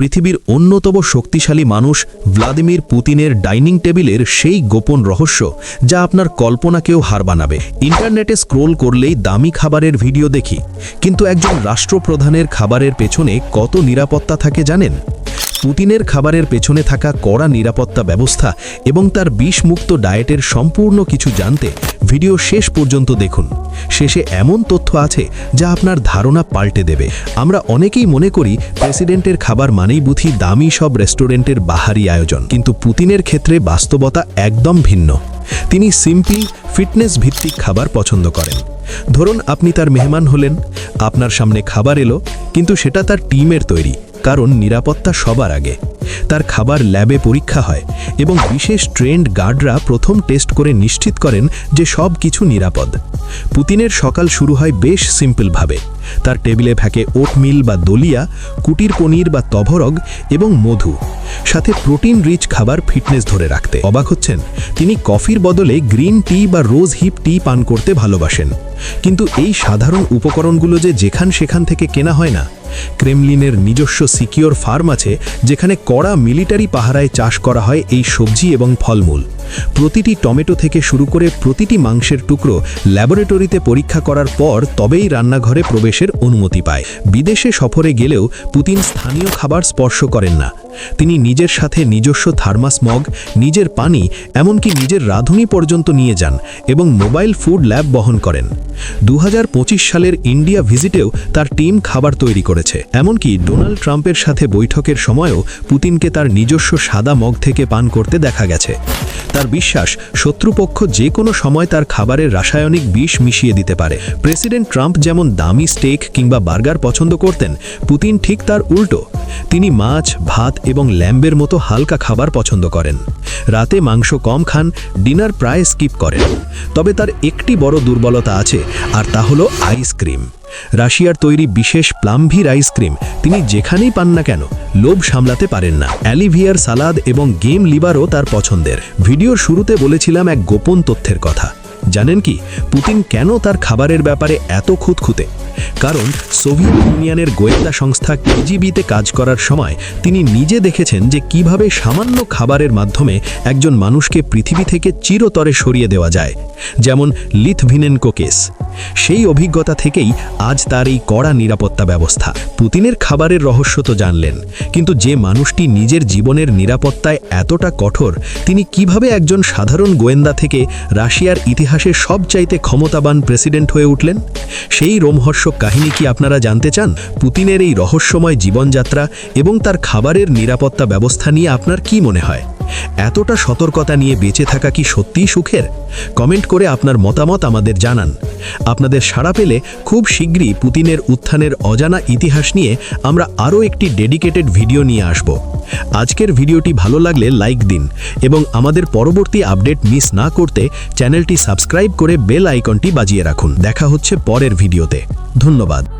পৃথিবীর অন্যতম শক্তিশালী মানুষ ভ্লাদিমির পুতিনের ডাইনিং টেবিলের সেই গোপন রহস্য, যা আপনার কল্পনাকেও হার বানাবে। ইন্টারনেটে স্ক্রোল করলেই দামি খাবারের ভিডিও দেখি, কিন্তু একজন রাষ্ট্রপ্রধানের খাবারের পেছনে কত নিরাপত্তা থাকে জানেন? পুতিনের খাবারের পেছনে থাকা কড়া নিরাপত্তা ব্যবস্থা এবং তার বিষমুক্ত ডায়েটের সম্পূর্ণ কিছু জানতে ভিডিও শেষ পর্যন্ত দেখুন। শেষে এমন তথ্য আছে যা আপনার ধারণা পাল্টে দেবে। আমরা অনেকেই মনে করি প্রেসিডেন্টের খাবার মানেই বুথি দামি সব রেস্টুরেন্টের বাহারি আয়োজন। কিন্তু পুতিনের ক্ষেত্রে বাস্তবতা একদম ভিন্ন। তিনি সিম্পল ফিটনেস ভিত্তিক খাবার পছন্দ করেন। ধরুন আপনি তার মেহমান হলেন, আপনার সামনে খাবার এলো, কিন্তু সেটা তার টিমের তৈরি। কারণ নিরাপত্তা সবার আগে। তার খাবার ল্যাবে পরীক্ষা হয় এবং বিশেষ ট্রেন্ড গার্ডরা প্রথম টেস্ট করে নিশ্চিত করেন যে সব কিছু নিরাপদ। পুতিনের সকাল শুরু হয় বেশ সিম্পলভাবে। তার টেবিলে থাকে ওটমিল বা দলিয়া, কুটির পনির বা তভরগ এবং মধু, সাথে প্রোটিন রিচ খাবার ফিটনেস ধরে রাখতে। অবাক হচ্ছেন, তিনি কফির বদলে গ্রিন টি বা রোজ হিপ টি পান করতে ভালোবাসেন। কিন্তু এই সাধারণ উপকরণগুলো যে যেখান সেখান থেকে কেনা হয় না। ক্রেমলিনের নিজস্ব সিকিওর ফার্ম আছে, যেখানে কড়া মিলিটারি পাহারায় চাষ করা হয় এই সবজি এবং ফলমূল। প্রতিটি টমেটো থেকে শুরু করে প্রতিটি মাংসের টুকরো ল্যাবরেটরিতে পরীক্ষা করার পর তবেই রান্নাঘরে প্রবেশের অনুমতি পায়। বিদেশে সফরে গেলেও পুতিন স্থানীয় খাবার স্পর্শ করেন না। তিনি নিজের সাথে নিজস্ব থার্মাস মগ নিজের পানি, এমনকি নিজের রাঁধুনি পর্যন্ত নিয়ে যান এবং মোবাইল ফুড ল্যাব বহন করেন। দু হাজার পঁচিশ সালের ইন্ডিয়া ভিজিটেও তার টিম খাবার তৈরি করেছে। এমনকি ডোনাল্ড ট্রাম্পের সাথে বৈঠকের সময়ও পুতিনকে তার নিজস্ব সাদা মগ থেকে পান করতে দেখা গেছে। তার বিশ্বাস শত্রুপক্ষ যে কোনো সময় তার খাবারের রাসায়নিক বিষ মিশিয়ে দিতে পারে। প্রেসিডেন্ট ট্রাম্প যেমন দামি স্টেক কিংবা বার্গার পছন্দ করতেন, পুতিন ঠিক তার উল্টো। তিনি মাছ, ভাত এবং ল্যাম্বের মতো হালকা খাবার পছন্দ করেন। রাতে মাংস কম খান, ডিনার প্রায় স্কিপ করেন। তবে তার একটি বড় দুর্বলতা আছে, আর তা হলো আইসক্রিম। রাশিয়ার তৈরি বিশেষ প্লাম্ভির আইসক্রিম তিনি যেখানেই পান না কেন, লোভ সামলাতে পারেন না। অ্যালিভিয়ার সালাদ এবং গেম লিবারও তার পছন্দের। ভিডিওর শুরুতে বলেছিলাম এক গোপন তথ্যের কথা। জানেন কি, পুতিন কেন তার খাবারের ব্যাপারে এত খুঁতখুঁতে? কারণ সোভিয়েত ইউনিয়নের গোয়েন্দা সংস্থা কেজিবিতে কাজ করার সময় তিনি নিজে দেখেছেন যে কীভাবে সামান্য খাবারের মাধ্যমে একজন মানুষকে পৃথিবী থেকে চিরতরে সরিয়ে দেওয়া যায়, যেমন লিথভিনেনকো কেস। সেই অভিজ্ঞতা থেকেই আজ তার এই কড়া নিরাপত্তা ব্যবস্থা। পুতিনের খাবারের রহস্য তো জানলেন, কিন্তু যে মানুষটি নিজের জীবনের নিরাপত্তায় এতটা কঠোর, তিনি কীভাবে একজন সাধারণ গোয়েন্দা থেকে রাশিয়ার ইতিহাসে সবচাইতে ক্ষমতাবান প্রেসিডেন্ট হয়ে উঠলেন সেই রোমহর্ষক কাহিনী কি আপনারা জানতে চান? পুতিনের এই রহস্যময় জীবনযাত্রা এবং তার খাবারের নিরাপত্তা ব্যবস্থা নিয়ে আপনার কি মনে হয়? এতটা সতর্কতা নিয়ে বেঁচে থাকা কি সত্যিই সুখের? কমেন্ট করে আপনার মতামত আমাদের জানান। আপনাদের সাড়া পেলে খুব শীঘ্রই পুতিনের উত্থানের অজানা ইতিহাস নিয়ে আমরা আরও একটি ডেডিকেটেড ভিডিও নিয়ে আসব। আজকের ভিডিওটি ভালো লাগলে লাইক দিন এবং আমাদের পরবর্তী আপডেট মিস না করতে চ্যানেলটি সাবস্ক্রাইব করে বেল আইকনটি বাজিয়ে রাখুন। দেখা হচ্ছে পরের ভিডিওতে। ধন্যবাদ।